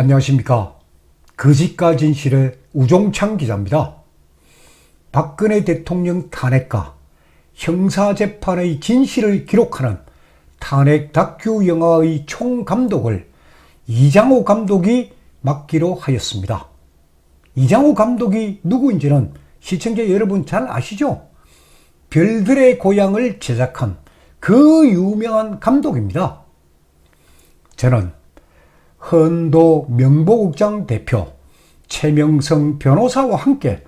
안녕하십니까. 거짓과 진실의 우종창 기자입니다. 박근혜 대통령 탄핵과 형사재판의 진실을 기록하는 탄핵 다큐 영화의 총감독을 이장호 감독이 맡기로 하였습니다. 이장호 감독이 누구인지는 시청자 여러분 잘 아시죠? 별들의 고향을 제작한 그 유명한 감독입니다. 저는 헌도 명보국장 대표 최명성 변호사와 함께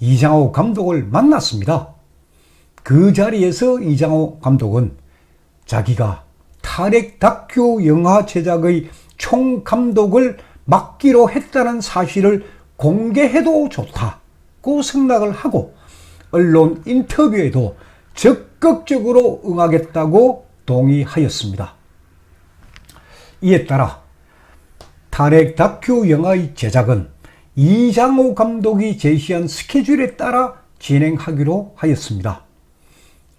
이장호 감독을 만났습니다. 그 자리에서 이장호 감독은 자기가 탄핵 다큐 영화 제작의 총감독을 맡기로 했다는 사실을 공개해도 좋다고 생각을 하고 언론 인터뷰에도 적극적으로 응하겠다고 동의하였습니다. 이에 따라 탄핵 다큐 영화의 제작은 이장호 감독이 제시한 스케줄에 따라 진행하기로 하였습니다.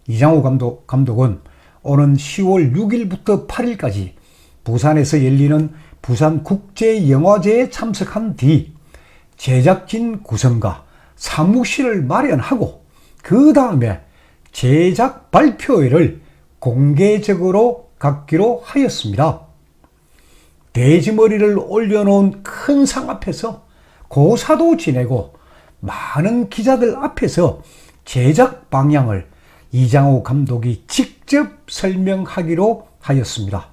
이장호 감독, 감독은 오는 10월 6일부터 8일까지 부산에서 열리는 부산 국제영화제에 참석한 뒤 제작진 구성과 사무실을 마련하고 그 다음에 제작 발표회를 공개적으로 갖기로 하였습니다. 돼지머리를 올려놓은 큰 상 앞에서 고사도 지내고 많은 기자들 앞에서 제작 방향을 이장호 감독이 직접 설명하기로 하였습니다.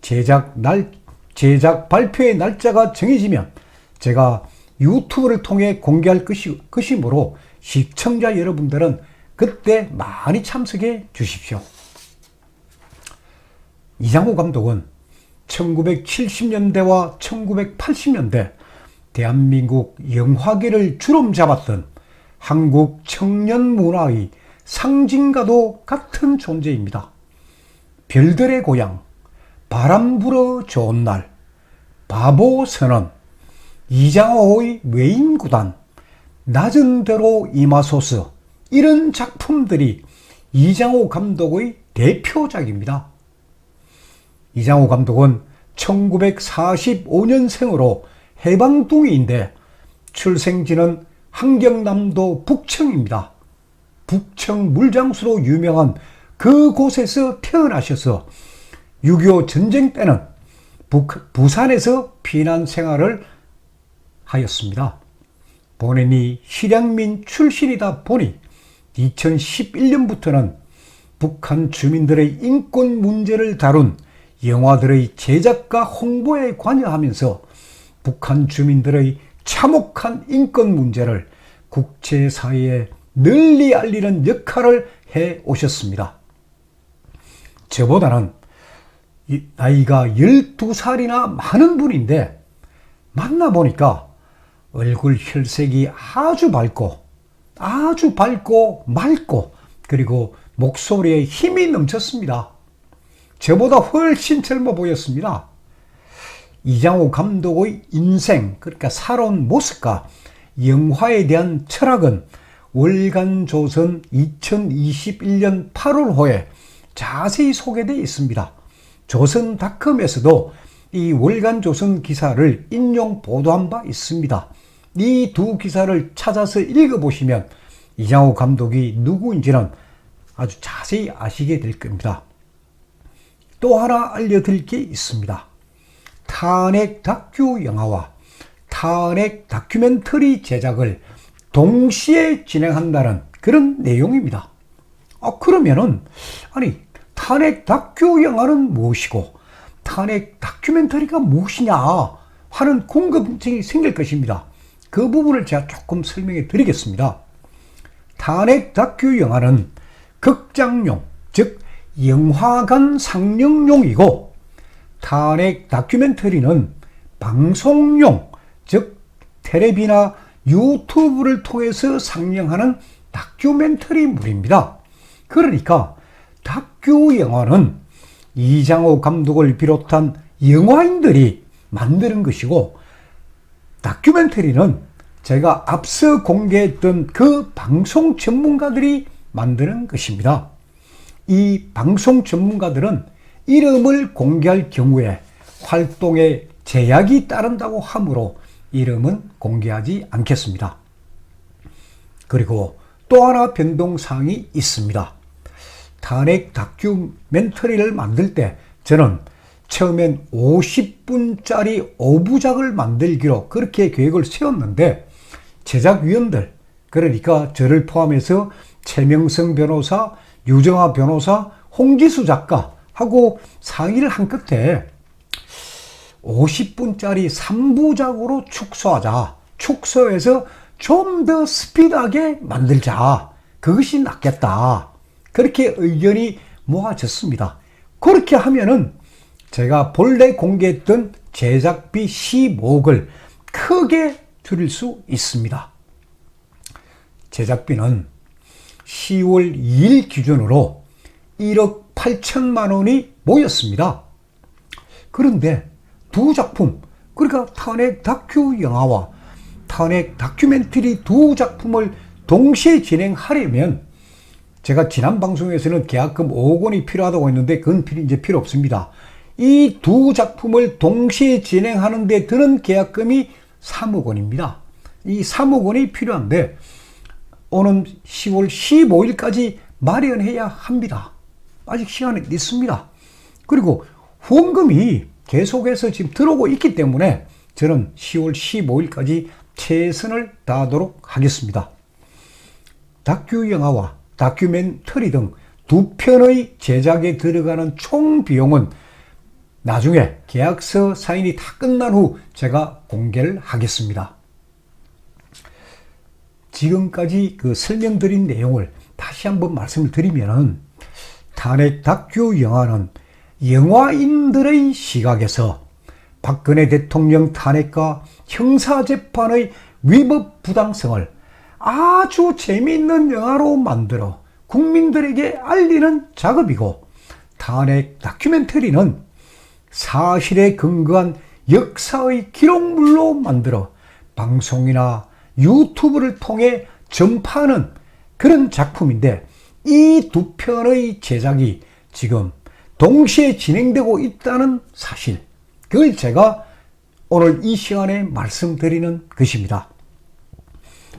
제작 날, 제작 발표의 날짜가 정해지면 제가 유튜브를 통해 공개할 것이, 것이므로 시청자 여러분들은 그때 많이 참석해 주십시오. 이장호 감독은 1970년대와 1980년대 대한민국 영화계를 주름 잡았던 한국 청년 문화의 상징과도 같은 존재입니다. 별들의 고향, 바람 불어 좋은 날, 바보 선언, 이장호의 외인 구단, 낮은 대로 이마소스 이런 작품들이 이장호 감독의 대표작입니다. 이장호 감독은 1945년생으로 해방둥이인데 출생지는 한경남도 북청입니다. 북청 물장수로 유명한 그곳에서 태어나셔서 6.25 전쟁 때는 북, 부산에서 피난 생활을 하였습니다. 본인이 실향민 출신이다 보니 2011년부터는 북한 주민들의 인권 문제를 다룬 영화들의 제작과 홍보에 관여하면서 북한 주민들의 참혹한 인권 문제를 국제사회에 널리 알리는 역할을 해 오셨습니다. 저보다는 나이가 12살이나 많은 분인데 만나보니까 얼굴 혈색이 아주 밝고 아주 밝고 맑고 그리고 목소리에 힘이 넘쳤습니다. 저보다 훨씬 젊어 보였습니다. 이장호 감독의 인생, 그러니까 살아온 모습과 영화에 대한 철학은 월간 조선 2021년 8월호에 자세히 소개되어 있습니다. 조선닷컴에서도 이 월간 조선 기사를 인용 보도한 바 있습니다. 이 두 기사를 찾아서 읽어보시면 이장호 감독이 누구인지는 아주 자세히 아시게 될 겁니다. 또 하나 알려드릴 게 있습니다. 탄핵 다큐 영화와 탄핵 다큐멘터리 제작을 동시에 진행한다는 그런 내용입니다. 아, 그러면은, 아니, 탄핵 다큐 영화는 무엇이고, 탄핵 다큐멘터리가 무엇이냐 하는 궁금증이 생길 것입니다. 그 부분을 제가 조금 설명해 드리겠습니다. 탄핵 다큐 영화는 극장용, 즉, 영화관 상영용이고 탄핵 다큐멘터리는 방송용, 즉 텔레비나 유튜브를 통해서 상영하는 다큐멘터리물입니다. 그러니까 다큐 영화는 이장호 감독을 비롯한 영화인들이 만드는 것이고 다큐멘터리는 제가 앞서 공개했던 그 방송 전문가들이 만드는 것입니다. 이 방송 전문가들은 이름을 공개할 경우에 활동의 제약이 따른다고 하므로 이름은 공개하지 않겠습니다. 그리고 또 하나 변동사항이 있습니다. 탄핵 다큐멘터리를 만들 때 저는 처음엔 50분짜리 5부작을 만들기로 그렇게 계획을 세웠는데 제작위원들 그러니까 저를 포함해서 최명성 변호사, 유정아 변호사, 홍지수 작가하고 상의를 한 끝에 50분짜리 3부작으로 축소하자. 축소해서 좀 더 스피드하게 만들자. 그것이 낫겠다. 그렇게 의견이 모아졌습니다. 그렇게 하면은 제가 본래 공개했던 제작비 15억을 크게 줄일 수 있습니다. 제작비는 10월 2일 기준으로 1억 8천만 원이 모였습니다. 그런데 두 작품, 그러니까 탄핵 다큐 영화와 탄핵 다큐멘터리 두 작품을 동시에 진행하려면 제가 지난 방송에서는 계약금 5억 원이 필요하다고 했는데 그건 이제 필요 없습니다. 이 두 작품을 동시에 진행하는 데 드는 계약금이 3억 원입니다. 이 3억 원이 필요한데 오는 10월 15일까지 마련해야 합니다. 아직 시간이 있습니다. 그리고 후원금이 계속해서 지금 들어오고 있기 때문에 저는 10월 15일까지 최선을 다하도록 하겠습니다. 다큐 영화와 다큐멘터리 등 두 편의 제작에 들어가는 총 비용은 나중에 계약서 사인이 다 끝난 후 제가 공개를 하겠습니다. 지금까지 그 설명드린 내용을 다시 한번 말씀을 드리면은 탄핵 다큐 영화는 영화인들의 시각에서 박근혜 대통령 탄핵과 형사재판의 위법 부당성을 아주 재미있는 영화로 만들어 국민들에게 알리는 작업이고 탄핵 다큐멘터리는 사실에 근거한 역사의 기록물로 만들어 방송이나 유튜브를 통해 전파하는 그런 작품인데 이 두 편의 제작이 지금 동시에 진행되고 있다는 사실. 그걸 제가 오늘 이 시간에 말씀드리는 것입니다.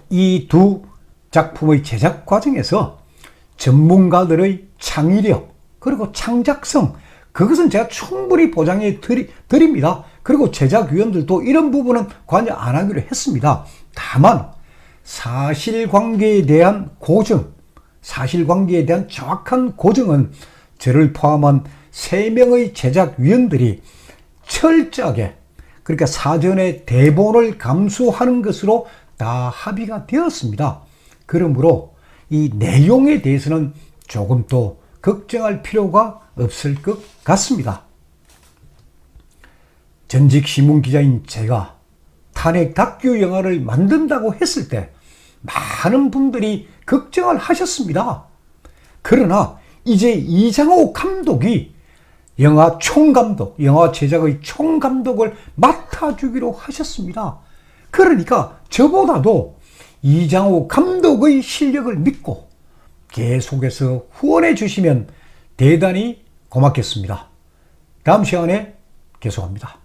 이 두 작품의 제작 과정에서 전문가들의 창의력, 그리고 창작성, 그것은 제가 충분히 보장해 드립니다. 그리고 제작위원들도 이런 부분은 관여 안 하기로 했습니다. 다만, 사실관계에 대한 고증, 사실관계에 대한 정확한 고증은 저를 포함한 3명의 제작위원들이 철저하게 그러니까 사전에 대본을 감수하는 것으로 다 합의가 되었습니다. 그러므로 이 내용에 대해서는 조금 더 걱정할 필요가 없을 것 같습니다. 전직 신문 기자인 제가 탄핵 다큐 영화를 만든다고 했을 때 많은 분들이 걱정을 하셨습니다. 그러나 이제 이장호 감독이 영화 총감독, 영화 제작의 총감독을 맡아주기로 하셨습니다. 그러니까 저보다도 이장호 감독의 실력을 믿고 계속해서 후원해 주시면 대단히 고맙겠습니다. 다음 시간에 계속합니다.